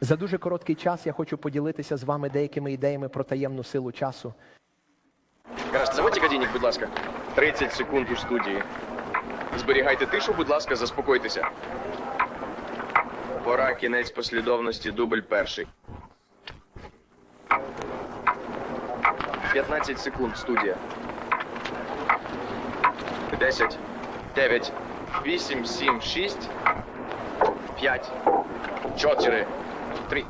За дуже короткий час я хочу поділитися з вами деякими ідеями про таємну силу часу. Гаразд, заводьте годинник, будь ласка. 30 секунд у студії. Зберігайте тишу, будь ласка, заспокойтеся. Пора кінець послідовності, дубль перший. 15 секунд, студія. 10, 9, 8, 7, 6, 5, 4, 3.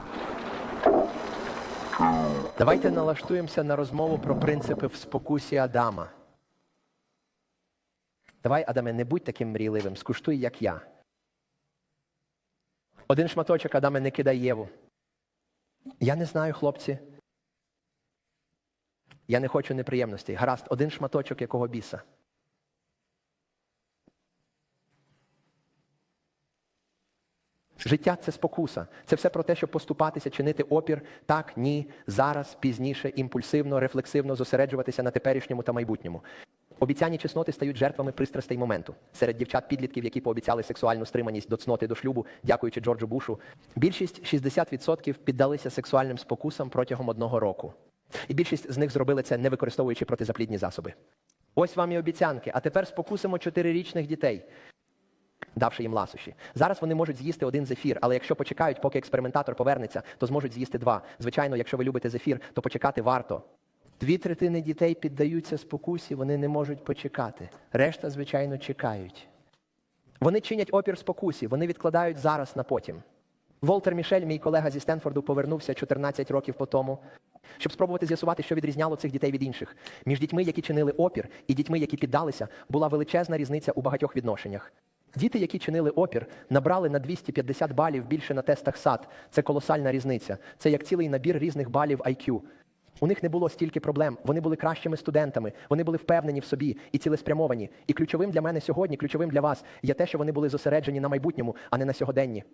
Давайте налаштуємося на розмову про принципи в спокусі Адама. Давай, Адаме, не будь таким мрійливим, скуштуй, як я. Один шматочок, Адаме, не кидай Єву. Я не знаю, хлопці. Я не хочу неприємностей. Гаразд, один шматочок якого біса. Життя це спокуса. Це все про те, щоб поступатися, чинити опір, так, ні, зараз, пізніше, імпульсивно, рефлексивно зосереджуватися на теперішньому та майбутньому. Обіцяні чесноти стають жертвами пристрастей моменту. Серед дівчат-підлітків, які пообіцяли сексуальну стриманість до цноти до шлюбу, дякуючи Джорджу Бушу, більшість 60% піддалися сексуальним спокусам протягом одного року. І більшість з них зробили це, не використовуючи протизаплідні засоби. Ось вам і обіцянки. А тепер спокусимо чотирирічних дітей давши їм ласощі. Зараз вони можуть з'їсти один зефір, але якщо почекають, поки експериментатор повернеться, то зможуть з'їсти два. Звичайно, якщо ви любите зефір, то почекати варто. Дві третини дітей піддаються спокусі, вони не можуть почекати. Решта, звичайно, чекають. Вони чинять опір спокусі, вони відкладають зараз на потім. Волтер Мішель, мій колега зі Стенфорду, повернувся 14 років по тому, щоб спробувати з'ясувати, що відрізняло цих дітей від інших. Між дітьми, які чинили опір, і дітьми, які піддалися, була величезна різниця у багатьох відношеннях. Діти, які чинили опір, набрали на 250 балів більше на тестах САД. Це колосальна різниця. Це як цілий набір різних балів IQ. У них не було стільки проблем. Вони були кращими студентами, вони були впевнені в собі і цілеспрямовані. І ключовим для мене сьогодні, ключовим для вас, є те, що вони були зосереджені на майбутньому, а не на сьогоденні.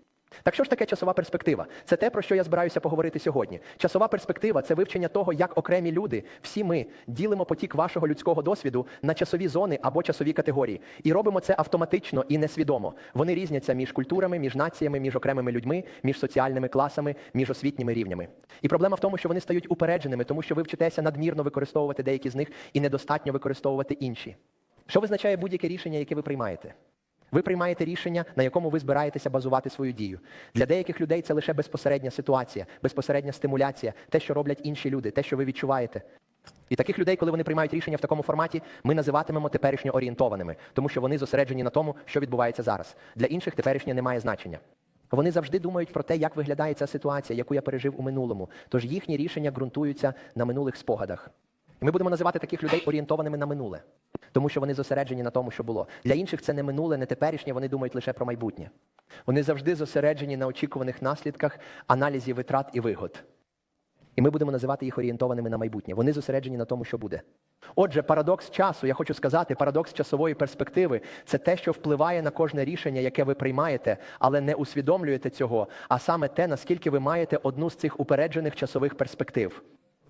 Так що ж таке часова перспектива? Це те, про що я збираюся поговорити сьогодні. Часова перспектива це вивчення того, як окремі люди, всі ми ділимо потік вашого людського досвіду на часові зони або часові категорії. І робимо це автоматично і несвідомо. Вони різняться між культурами, між націями, між окремими людьми, між соціальними класами, між освітніми рівнями. І проблема в тому, що вони стають упередженими, тому що ви вчитеся надмірно використовувати деякі з них і недостатньо використовувати інші. Що визначає будь-яке рішення, яке ви приймаєте? Ви приймаєте рішення, на якому ви збираєтеся базувати свою дію. Для деяких людей це лише безпосередня ситуація, безпосередня стимуляція, те, що роблять інші люди, те, що ви відчуваєте. І таких людей, коли вони приймають рішення в такому форматі, ми називатимемо теперішньо орієнтованими, тому що вони зосереджені на тому, що відбувається зараз. Для інших теперішнє не має значення. Вони завжди думають про те, як виглядає ця ситуація, яку я пережив у минулому. Тож їхні рішення ґрунтуються на минулих спогадах. Ми будемо називати таких людей орієнтованими на минуле, тому що вони зосереджені на тому, що було. Для інших це не минуле, не теперішнє, вони думають лише про майбутнє. Вони завжди зосереджені на очікуваних наслідках, аналізі витрат і вигод. І ми будемо називати їх орієнтованими на майбутнє. Вони зосереджені на тому, що буде. Отже, парадокс часу, я хочу сказати, парадокс часової перспективи це те, що впливає на кожне рішення, яке ви приймаєте, але не усвідомлюєте цього, а саме те, наскільки ви маєте одну з цих упереджених часових перспектив.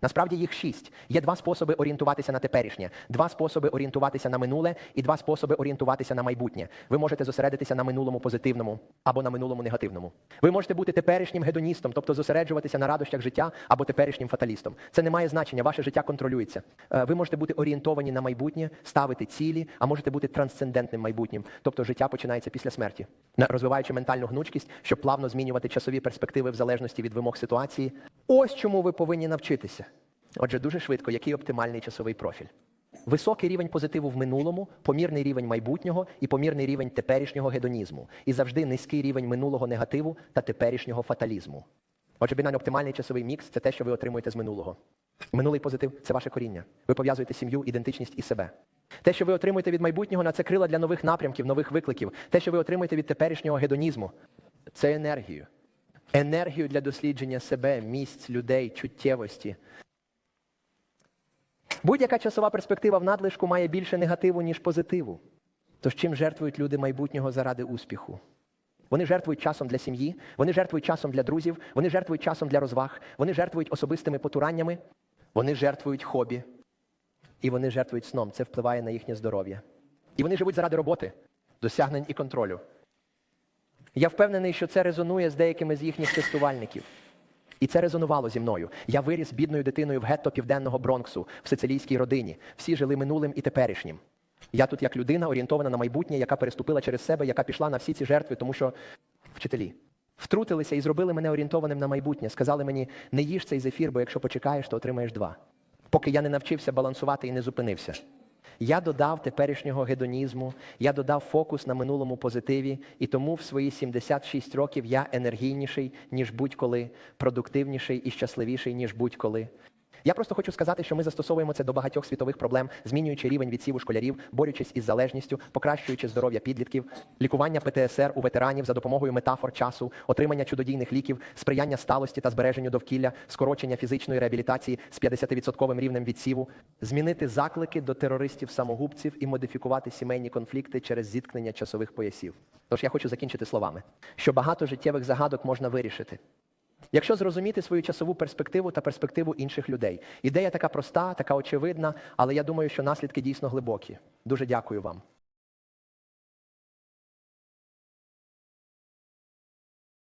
Насправді їх шість. Є два способи орієнтуватися на теперішнє, два способи орієнтуватися на минуле і два способи орієнтуватися на майбутнє. Ви можете зосередитися на минулому позитивному або на минулому негативному. Ви можете бути теперішнім гедоністом, тобто зосереджуватися на радощах життя або теперішнім фаталістом. Це не має значення, ваше життя контролюється. Е, Ви можете бути орієнтовані на майбутнє, ставити цілі, а можете бути трансцендентним майбутнім, тобто життя починається після смерті, розвиваючи ментальну гнучкість, щоб плавно змінювати часові перспективи в залежності від вимог ситуації. Ось чому ви повинні навчитися. Отже, дуже швидко, який оптимальний часовий профіль. Високий рівень позитиву в минулому, помірний рівень майбутнього і помірний рівень теперішнього гедонізму. І завжди низький рівень минулого негативу та теперішнього фаталізму. Отже, бінально оптимальний часовий мікс це те, що ви отримуєте з минулого. Минулий позитив це ваше коріння. Ви пов'язуєте сім'ю, ідентичність і себе. Те, що ви отримуєте від майбутнього, на це крила для нових напрямків, нових викликів. Те, що ви отримуєте від теперішнього гедонізму, це енергію. Енергію для дослідження себе, місць, людей, чуттєвості. Будь-яка часова перспектива в надлишку має більше негативу, ніж позитиву. Тож чим жертвують люди майбутнього заради успіху? Вони жертвують часом для сім'ї, вони жертвують часом для друзів, вони жертвують часом для розваг, вони жертвують особистими потураннями, вони жертвують хобі, і вони жертвують сном. Це впливає на їхнє здоров'я. І вони живуть заради роботи, досягнень і контролю. Я впевнений, що це резонує з деякими з їхніх тестувальників. І це резонувало зі мною. Я виріс бідною дитиною в гетто південного Бронксу, в сицилійській родині. Всі жили минулим і теперішнім. Я тут як людина, орієнтована на майбутнє, яка переступила через себе, яка пішла на всі ці жертви, тому що вчителі втрутилися і зробили мене орієнтованим на майбутнє. Сказали мені, не їж цей зефір, бо якщо почекаєш, то отримаєш два. Поки я не навчився балансувати і не зупинився. Я додав теперішнього гедонізму, я додав фокус на минулому позитиві, і тому в свої 76 років я енергійніший, ніж будь-коли, продуктивніший і щасливіший, ніж будь-коли. Я просто хочу сказати, що ми застосовуємо це до багатьох світових проблем, змінюючи рівень відсіву школярів, борючись із залежністю, покращуючи здоров'я підлітків, лікування ПТСР у ветеранів за допомогою метафор часу, отримання чудодійних ліків, сприяння сталості та збереженню довкілля, скорочення фізичної реабілітації з 50% рівнем відсіву, змінити заклики до терористів-самогубців і модифікувати сімейні конфлікти через зіткнення часових поясів. Тож я хочу закінчити словами, що багато життєвих загадок можна вирішити. Якщо зрозуміти свою часову перспективу та перспективу інших людей. Ідея така проста, така очевидна, але я думаю, що наслідки дійсно глибокі. Дуже дякую вам.